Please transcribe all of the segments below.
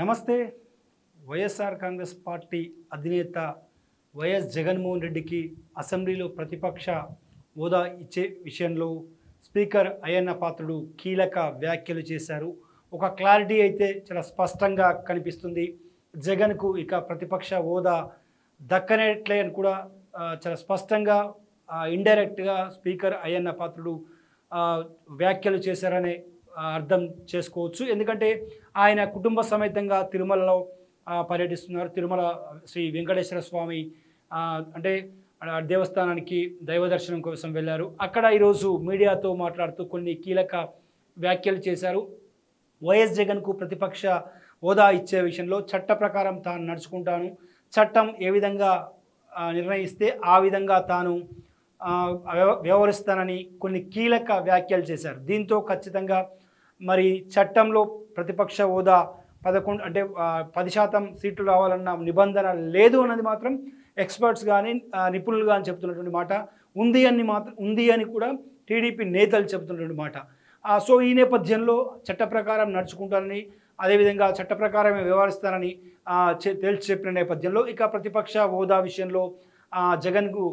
నమస్తే. YSR Congress party అధినేత YS Jaganmohan రెడ్డికి అసెంబ్లీలో ప్రతిపక్ష హోదా ఇచ్చే విషయంలో స్పీకర్ అయ్యన్న పాత్రుడు కీలక వ్యాఖ్యలు చేశారు. ఒక క్లారిటీ అయితే చాలా స్పష్టంగా కనిపిస్తుంది. జగన్కు ఇక ప్రతిపక్ష హోదా దక్కనట్లే అని కూడా చాలా స్పష్టంగా ఇండైరెక్ట్గా స్పీకర్ అయ్యన్న పాత్రుడు వ్యాఖ్యలు చేశారనే అర్థం చేసుకోవచ్చు. ఎందుకంటే ఆయన కుటుంబ సమేతంగా తిరుమలలో పర్యటిస్తున్నారు. తిరుమల శ్రీ వెంకటేశ్వర స్వామి అంటే దేవస్థానానికి దైవ దర్శనం కోసం వెళ్ళారు. అక్కడ ఈరోజు మీడియాతో మాట్లాడుతూ కొన్ని కీలక వ్యాఖ్యలు చేశారు. వైఎస్ జగన్కు ప్రతిపక్ష హోదా ఇచ్చే విషయంలో చట్ట ప్రకారం తాను నడుచుకుంటాను. చట్టం ఏ విధంగా నిర్ణయిస్తే ఆ విధంగా తాను వ్యవ- వ్యవహరిస్తానని కొన్ని కీలక వ్యాఖ్యలు చేశారు. దీంతో ఖచ్చితంగా మరి చట్టంలో ప్రతిపక్ష హోదా పదకొండు అంటే పది శాతం సీట్లు రావాలన్న నిబంధన లేదు అన్నది మాత్రం ఎక్స్పర్ట్స్ కానీ నిపుణులు కానీ చెప్తున్నటువంటి మాట. ఉంది అని మాత్రం ఉంది అని కూడా టీడీపీ నేతలు చెబుతున్నటువంటి మాట. సో ఈ నేపథ్యంలో చట్ట ప్రకారం నడుచుకుంటానని అదేవిధంగా చట్ట ప్రకారమే వ్యవహరిస్తానని తేల్చి చెప్పిన నేపథ్యంలో ఇక ప్రతిపక్ష హోదా విషయంలో జగన్కు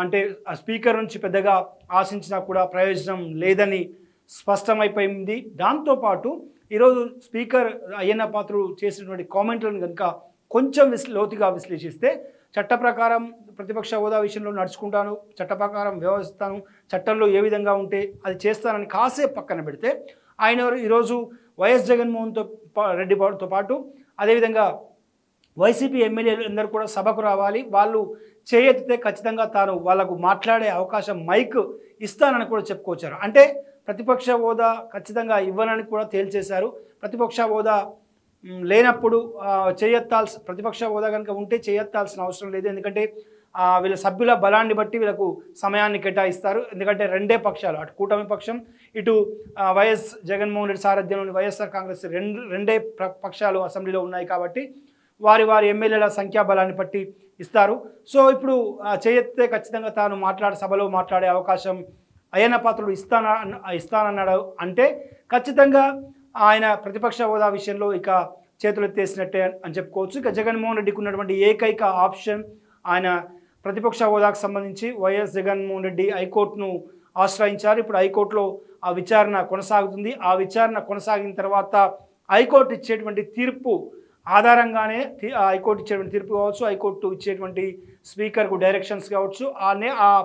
అంటే ఆ స్పీకర్ నుంచి పెద్దగా ఆశించినా కూడా ప్రయోజనం లేదని స్పష్టమైపోయింది. దాంతోపాటు ఈరోజు స్పీకర్ అయ్యన్న పాత్రుడు చేసినటువంటి కామెంట్లను కనుక కొంచెం విశ్ల లోతుగా విశ్లేషిస్తే చట్ట ప్రకారం ప్రతిపక్ష హోదా విషయంలో నడుచుకుంటాను చట్ట ప్రకారం వ్యవహరిస్తాను చట్టంలో ఏ విధంగా ఉంటే అది చేస్తానని కాసేపు పక్కన పెడితే ఆయన ఈరోజు వైఎస్ జగన్మోహన్తో పా- రెడ్డి తో పాటు అదేవిధంగా వైసీపీ ఎమ్మెల్యేలు అందరూ కూడా సభకు రావాలి. వాళ్ళు చేయెత్తితే ఖచ్చితంగా తాను వాళ్ళకు మాట్లాడే అవకాశం మైక్ ఇస్తానని కూడా చెప్పుకొచ్చారు అంటే ప్రతిపక్ష హోదా ఖచ్చితంగా ఇవ్వనని కూడా తేల్చేశారు. ప్రతిపక్ష హోదా లేనప్పుడు చేయెత్తాల్సి ప్రతిపక్ష హోదా కనుక ఉంటే చేయెత్తాల్సిన అవసరం లేదు. ఎందుకంటే వీళ్ళ సభ్యుల బలాన్ని బట్టి వీళ్ళకు సమయాన్ని కేటాయిస్తారు. ఎందుకంటే రెండే పక్షాలు అటు కూటమి పక్షం ఇటు వైఎస్ జగన్మోహన్ రెడ్డి సారథ్యంలోని వైఎస్ఆర్ కాంగ్రెస్ రెండు రెండే పక్షాలు అసెంబ్లీలో ఉన్నాయి కాబట్టి వారి వారి ఎమ్మెల్యేల సంఖ్యాబలాన్ని బట్టి ఇస్తారు. సో ఇప్పుడు చేయెత్తే ఖచ్చితంగా తాను మాట్లాడే సభలో మాట్లాడే అవకాశం అయ్యన్న పాత్రుడు ఇస్తానా ఇస్తానన్నాడు అంటే ఖచ్చితంగా ఆయన ప్రతిపక్ష హోదా విషయంలో ఇక చేతులు ఎత్తేసినట్టే అని చెప్పుకోవచ్చు. ఇక జగన్మోహన్ రెడ్డికి ఉన్నటువంటి ఏకైక ఆప్షన్ ఆయన ప్రతిపక్ష హోదాకు సంబంధించి వైఎస్ జగన్మోహన్ రెడ్డి హైకోర్టును ఆశ్రయించారు. ఇప్పుడు హైకోర్టులో ఆ విచారణ కొనసాగుతుంది. ఆ విచారణ కొనసాగిన తర్వాత హైకోర్టు ఇచ్చేటువంటి తీర్పు ఆధారంగానే హైకోర్టు ఇచ్చేటువంటి తీర్పు కావచ్చు హైకోర్టు ఇచ్చేటువంటి స్పీకర్కు డైరెక్షన్స్ కావచ్చు ఆనే ఆ-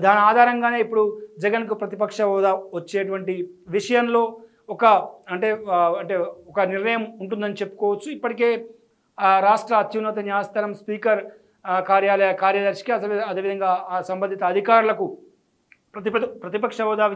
దాని ఆధారంగానే ఇప్పుడు జగన్కు ప్రతిపక్ష హోదా వచ్చేటువంటి విషయంలో ఒక అంటే అంటే ఒక నిర్ణయం ఉంటుందని చెప్పుకోవచ్చు. ఇప్పటికే ఆ, రాష్ట్ర అత్యున్నత న్యాయస్థానం స్పీకర్ కార్యాలయ కార్యదర్శికి అదే అదేవిధంగా ఆ సంబంధిత అధికారులకు ప్రతిప ప్రతిపక్ష హోదా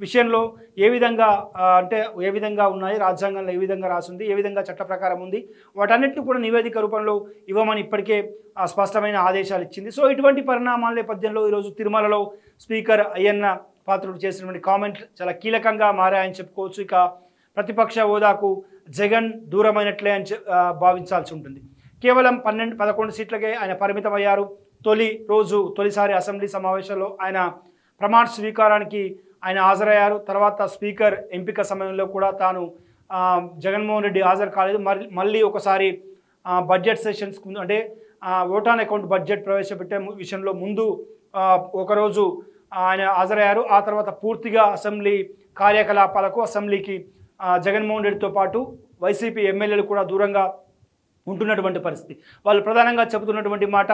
విషయంలో ఏ విధంగా అంటే ఏ విధంగా ఉన్నాయి రాజ్యాంగంలో ఏ విధంగా రాసింది ఏ విధంగా చట్ట ప్రకారం ఉంది వాటన్నిటిని కూడా నివేదిక రూపంలో ఇవ్వమని ఇప్పటికే స్పష్టమైన ఆదేశాలు ఇచ్చింది. సో ఇటువంటి పరిణామాల నేపథ్యంలో ఈరోజు తిరుమలలో స్పీకర్ అయ్యన్న పాత్రుడు చేసినటువంటి కామెంట్ చాలా కీలకంగా మారాయని చెప్పుకోవచ్చు. ఇక ప్రతిపక్ష హోదాకు జగన్ దూరమైనట్లే అని చె- భావించాల్సి ఉంటుంది. కేవలం పన్నెండు పదకొండు సీట్లకే ఆయన పరిమితమయ్యారు. తొలి రోజు తొలిసారి అసెంబ్లీ సమావేశంలో ఆయన ప్రమాణ స్వీకారానికి ఆయన హాజరయ్యారు. తర్వాత స్పీకర్ ఎంపిక సమయంలో కూడా తాను జగన్మోహన్ రెడ్డి హాజరు కాలేదు. మరి మళ్ళీ ఒకసారి బడ్జెట్ సెషన్స్ ముందు అంటే ఓటాన్ అకౌంట్ బడ్జెట్ ప్రవేశపెట్టే విషయంలో ముందు ఒకరోజు ఆయన హాజరయ్యారు. ఆ తర్వాత పూర్తిగా అసెంబ్లీ కార్యకలాపాలకు అసెంబ్లీకి జగన్మోహన్ రెడ్డితో పాటు వైసీపీ ఎమ్మెల్యేలు కూడా దూరంగా ఉంటున్నటువంటి పరిస్థితి. వాళ్ళు ప్రధానంగా చెబుతున్నటువంటి మాట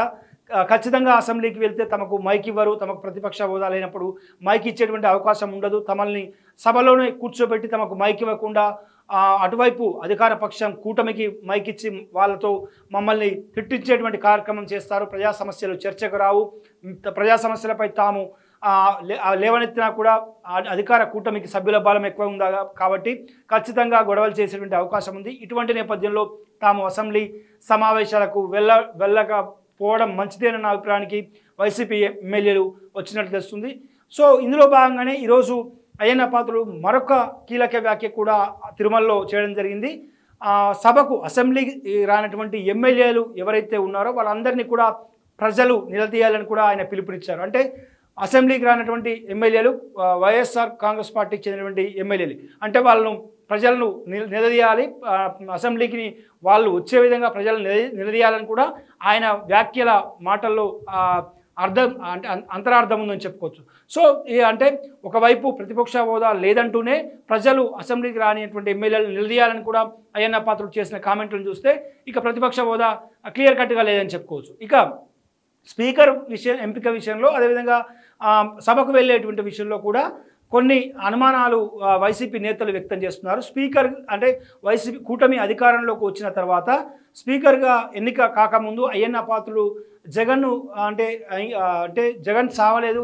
ఖచ్చితంగా అసెంబ్లీకి వెళ్తే తమకు మైక్ ఇవ్వరు తమకు ప్రతిపక్ష హోదా లేనప్పుడు మైక్ ఇచ్చేటువంటి అవకాశం ఉండదు. తమల్ని సభలోనే కూర్చోబెట్టి తమకు మైక్ ఇవ్వకుండా అటువైపు అధికార పక్షం కూటమికి మైక్ ఇచ్చి వాళ్ళతో మమ్మల్ని తిట్టించేటువంటి కార్యక్రమం చేస్తారు. ప్రజా సమస్యలు చర్చకు రావు. ప్రజా సమస్యలపై తాము లే- లేవనెత్తినా కూడా అధికార కూటమికి సభ్యుల బలం ఎక్కువ ఉందా కాబట్టి ఖచ్చితంగా గొడవలు చేసేటువంటి అవకాశం ఉంది. ఇటువంటి నేపథ్యంలో తాము అసెంబ్లీ సమావేశాలకు వెళ్ళ వెళ్ళక వెళ్ళకపోవడం మంచిదేనన్న అభిప్రాయానికి వైసీపీ ఎమ్మెల్యేలు వచ్చినట్లు తెలుస్తుంది. సో ఇందులో భాగంగానే ఈరోజు అయ్యన్న పాత్రుడు మరొక కీలక వ్యాఖ్య కూడా తిరుమలలో చేయడం జరిగింది. సభకు అసెంబ్లీ రానటువంటి ఎమ్మెల్యేలు ఎవరైతే ఉన్నారో వాళ్ళందరినీ కూడా ప్రజలు నిలదీయాలని కూడా ఆయన పిలుపునిచ్చారు. అంటే అసెంబ్లీకి రానటువంటి ఎమ్మెల్యేలు వైఎస్ఆర్ కాంగ్రెస్ పార్టీకి చెందినటువంటి ఎమ్మెల్యేలు. అంటే వాళ్ళను ప్రజలను నిలదీయాలి. అసెంబ్లీకి వాళ్ళు వచ్చే విధంగా ప్రజలను నిలదీయాలని కూడా ఆయన వ్యాఖ్యల మాటల్లో అర్థం అంటే అంతరార్థం ఉందని చెప్పుకోవచ్చు. సో అంటే ఒకవైపు ప్రతిపక్ష హోదా లేదంటూనే ప్రజలు అసెంబ్లీకి రానిటువంటి ఎమ్మెల్యేలు నిలదీయాలని కూడా అయ్యన్న పాత్రుడు చేసిన కామెంట్లను చూస్తే ఇక ప్రతిపక్ష హోదా క్లియర్ కట్గా లేదని చెప్పుకోవచ్చు. ఇక స్పీకర్ విషయం ఎంపిక విషయంలో అదేవిధంగా సభకు వెళ్ళేటువంటి విషయంలో కూడా కొన్ని అనుమానాలు వైసీపీ నేతలు వ్యక్తం చేస్తున్నారు. స్పీకర్ అంటే వైసీపీ కూటమి అధికారంలోకి వచ్చిన తర్వాత స్పీకర్గా ఎన్నిక కాకముందు అయ్యన్న పాత్రుడు జగన్ను అంటే అంటే జగన్ సావలేదు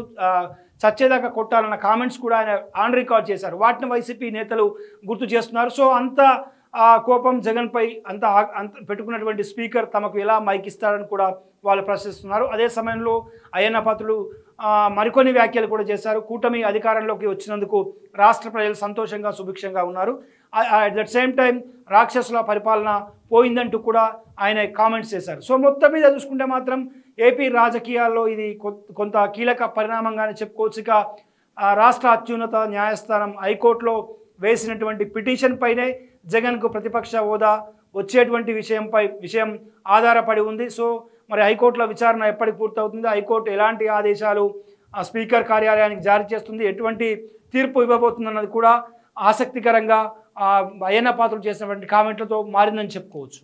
చచ్చేదాకా కొట్టాలన్న కామెంట్స్ కూడా ఆయన ఆన్ రికార్డ్ చేశారు. వాటిని వైసీపీ నేతలు గుర్తు చేస్తున్నారు. సో అంత ఆ కోపం జగన్పై అంత అంత పెట్టుకున్నటువంటి స్పీకర్ తమకు ఎలా మైక్ ఇస్తారని కూడా వాళ్ళు ప్రశ్నిస్తున్నారు. అదే సమయంలో అయ్యన్న పాత్రుడు మరికొన్ని వ్యాఖ్యలు కూడా చేశారు. కూటమి అధికారంలోకి వచ్చినందుకు రాష్ట్ర ప్రజలు సంతోషంగా సుభిక్షంగా ఉన్నారు. అట్ దట్ సేమ్ టైం రాక్షసుల పరిపాలన పోయిందంటూ కూడా ఆయన కామెంట్స్ చేశారు. సో మొత్తం మీద చూసుకుంటే మాత్రం ఏపీ రాజకీయాల్లో ఇది కొ- కొంత కీలక పరిణామంగానే చెప్పుకోవచ్చు ఇక. రాష్ట్ర అత్యున్నత న్యాయస్థానం హైకోర్టులో వేసినటువంటి పిటిషన్ పైనే జగన్కు ప్రతిపక్ష హోదా వచ్చేటువంటి విషయంపై విషయం ఆధారపడి ఉంది. సో మరి హైకోర్టులో విచారణ ఎప్పటికి పూర్తవుతుంది? హైకోర్టు ఎలాంటి ఆదేశాలు ఆ స్పీకర్ కార్యాలయానికి జారీ చేస్తుంది? ఎటువంటి తీర్పు ఇవ్వబోతుందన్నది కూడా ఆసక్తికరంగా ఆ, అయ్యన్న పాత్రలు చేసినటువంటి కామెంట్లతో మారిందని చెప్పుకోవచ్చు.